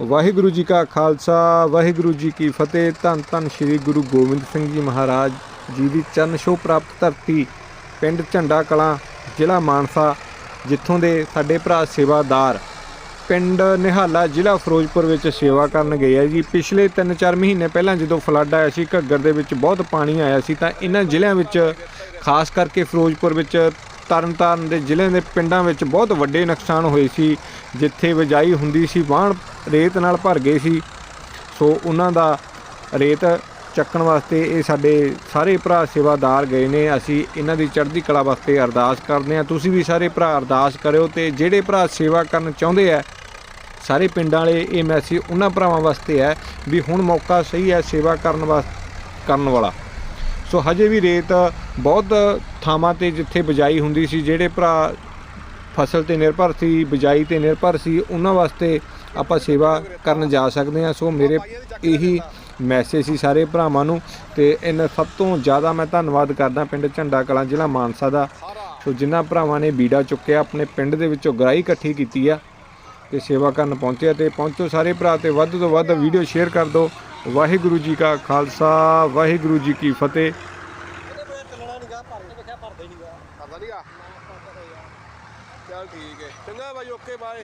ਵਾਹਿਗੁਰੂ ਜੀ ਕਾ ਖਾਲਸਾ, ਵਾਹਿਗੁਰੂ ਜੀ ਕੀ ਫਤਿਹ। ਧੰਨ ਧੰਨ ਸ੍ਰੀ ਗੁਰੂ ਗੋਬਿੰਦ ਸਿੰਘ ਜੀ ਮਹਾਰਾਜ ਜੀ ਦੀ ਚਰਨ ਛੋਹ ਪ੍ਰਾਪਤ ਧਰਤੀ, ਪਿੰਡ ਝੰਡਾ ਕਲਾਂ, ਜ਼ਿਲ੍ਹਾ ਮਾਨਸਾ, ਜਿੱਥੋਂ ਦੇ ਸਾਡੇ ਭਰਾ ਸੇਵਾਦਾਰ। ਪਿੰਡ ਨਿਹਾਲਾ ਜ਼ਿਲ੍ਹਾ ਫਿਰੋਜ਼ਪੁਰ ਵਿੱਚ ਸੇਵਾ ਕਰਨ ਗਏ ਆ ਜੀ। ਪਿਛਲੇ 3-4 ਮਹੀਨੇ ਪਹਿਲਾਂ ਜਦੋਂ ਫਲੱਡ ਆਇਆ ਸੀ, ਘੱਗਰ ਦੇ ਵਿੱਚ ਬਹੁਤ ਪਾਣੀ ਆਇਆ ਸੀ, ਤਾਂ ਇਹਨਾਂ ਜ਼ਿਲ੍ਹਿਆਂ ਵਿੱਚ, ਖਾਸ ਕਰਕੇ ਫਿਰੋਜ਼ਪੁਰ ਵਿੱਚ, ਤਰਨਤਾਰਨ ਦੇ ਜ਼ਿਲ੍ਹਿਆਂ ਦੇ ਪਿੰਡਾਂ ਵਿੱਚ ਬਹੁਤ ਵੱਡੇ ਨੁਕਸਾਨ ਹੋਏ ਸੀ। ਜਿੱਥੇ ਬਿਜਾਈ ਹੁੰਦੀ ਸੀ, ਵਾਹਣ ਰੇਤ ਨਾਲ ਭਰ ਗਏ ਸੀ। ਸੋ ਉਹਨਾਂ ਦਾ ਰੇਤ ਚੱਕਣ ਵਾਸਤੇ ਇਹ ਸਾਡੇ ਸਾਰੇ ਭਰਾ ਸੇਵਾਦਾਰ ਗਏ ਨੇ। ਅਸੀਂ ਇਹਨਾਂ ਦੀ ਚੜ੍ਹਦੀ ਕਲਾ ਵਾਸਤੇ ਅਰਦਾਸ ਕਰਦੇ ਹਾਂ। ਤੁਸੀਂ ਵੀ ਸਾਰੇ ਭਰਾ ਅਰਦਾਸ ਕਰਿਓ ਤੇ ਜਿਹੜੇ ਭਰਾ ਸੇਵਾ ਕਰਨ ਚਾਹੁੰਦੇ ਆ, ਸਾਰੇ ਪਿੰਡਾਂ ਵਾਲੇ, ਇਹ ਮੈਸੇਜ ਉਹਨਾਂ ਭਰਾਵਾਂ ਵਾਸਤੇ ਹੈ ਵੀ ਹੁਣ ਮੌਕਾ ਸਹੀ ਹੈ ਸੇਵਾ ਕਰਨ ਵਾਸਤੇ ਕਰਨ ਵਾਲਾ। ਸੋ ਹਜੇ ਵੀ ਰੇਤ ਬਹੁਤ ਥਾਵਾਂ ਤੇ ਜਿੱਥੇ ਬਿਜਾਈ ਹੁੰਦੀ ਸੀ, ਜਿਹੜੇ ਭਰਾ ਫਸਲ ਤੇ ਨਿਰਭਰ ਸੀ, ਬਿਜਾਈ ਤੇ ਨਿਰਭਰ ਸੀ, ਉਹਨਾਂ ਵਾਸਤੇ ਆਪਾਂ ਸੇਵਾ ਕਰਨ ਜਾ ਸਕਦੇ ਹਾਂ। ਸੋ ਮੇਰੇ ਇਹੀ ਮੈਸੇਜ ਸੀ ਸਾਰੇ ਭਰਾਵਾਂ ਨੂੰ ਤੇ ਇਹਨਾਂ ਸਭ ਤੋਂ ਜ਼ਿਆਦਾ ਮੈਂ ਧੰਨਵਾਦ ਕਰਦਾ ਪਿੰਡ ਝੰਡਾ ਕਲਾਂ ਜ਼ਿਲ੍ਹਾ ਮਾਨਸਾ ਦਾ। ਸੋ ਜਿਨ੍ਹਾਂ ਭਰਾਵਾਂ ਨੇ ਬੀੜਾ ਚੁੱਕਿਆ ਆਪਣੇ ਪਿੰਡ ਦੇ ਵਿੱਚੋਂ ਗਰਾਈ ਇਕੱਠੀ ਕੀਤੀ ਆ ਤੇ ਸੇਵਾ ਕਰਨ ਪਹੁੰਚਿਆ ਤੇ ਪਹੁੰਚੋ ਸਾਰੇ ਭਰਾ ਤੇ ਵੱਧ ਤੋਂ ਵੱਧ ਵੀਡੀਓ ਸ਼ੇਅਰ ਕਰ ਦਿਓ। ਵਾਹਿਗੁਰੂ ਜੀ ਕਾ ਖਾਲਸਾ ਵਾਹਿਗੁਰੂ ਜੀ ਕੀ ਫਤਿਹ। ਚੱਲ ਠੀਕ ਹੈ ਚੰਗਾ ਬਾਈ ਓਕੇ ਬਾਏ।